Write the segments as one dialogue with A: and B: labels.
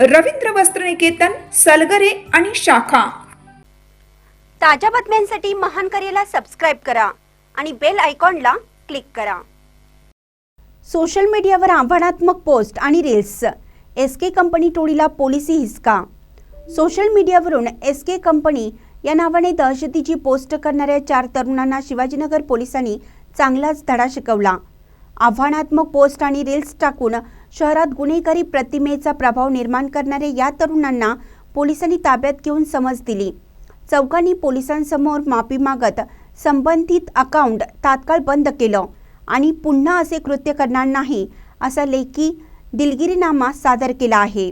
A: रवींद्र वस्त्रनिकेतन सलगरे आणि शाखा.
B: ताज्या बातम्यांसाठी महान करेला सबस्क्राईब करा आणि बेल आयकॉनला क्लिक करा. सोशल मीडियावर आव्हानात्मक पोस्ट आणि रील्स एस के कंपनी टोळीला पोलिसी हिसका. सोशल मीडियावरून एस के कंपनी या नावाने दहशतीची पोस्ट करणाऱ्या चार तरुणांना शिवाजीनगर पोलिसांनी चांगलाच धडा शिकवला. आव्हानात्मक पोस्ट आणि रील्स टाकून शहरात गुन्हेगारी प्रतिमेचा प्रभाव निर्माण करणाऱ्या या तरुणांना पोलिसांनी ताब्यात घेऊन समज दिली. चौकांनी पोलिसांसमोर माफी मागत संबंधित अकाउंट तात्काळ बंद केलं आणि पुन्हा असे कृत्य करणार नाही असा लेखी दिलगिरीनामा सादर केला आहे.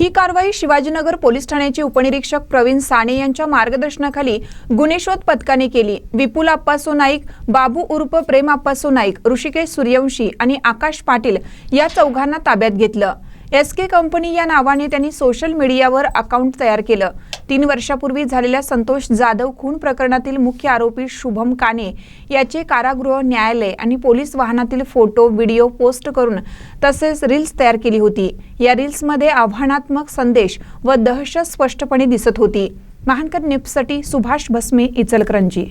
C: ही कारवाई शिवाजीनगर पोलीस ठाण्याचे उपनिरीक्षक प्रवीण साने यांच्या मार्गदर्शनाखाली गुन्हेशोध पथकाने केली. विपुल आप्पासो नाईक बाबू उर्फ प्रेम आप्पासो नाईक ऋषिकेश सूर्यवंशी आणि आकाश पाटील या चौघांना ताब्यात घेतलं. एस के कंपनी या नावाने त्यांनी सोशल मीडियावर अकाउंट तयार केलं. तीन वर्षापूर्वी झालेल्या संतोष जाधव खून प्रकरणातील मुख्य आरोपी शुभम काने याचे कारागृह न्यायालय आणि पोलीस वाहनातील फोटो व्हिडिओ पोस्ट करून तसेच रील्स तयार केली होती. या रील्समध्ये आव्हानात्मक संदेश व दहशत स्पष्टपणे दिसत होती. महानकर निप्ससाठी सुभाष भस्मे इचलकरंजी.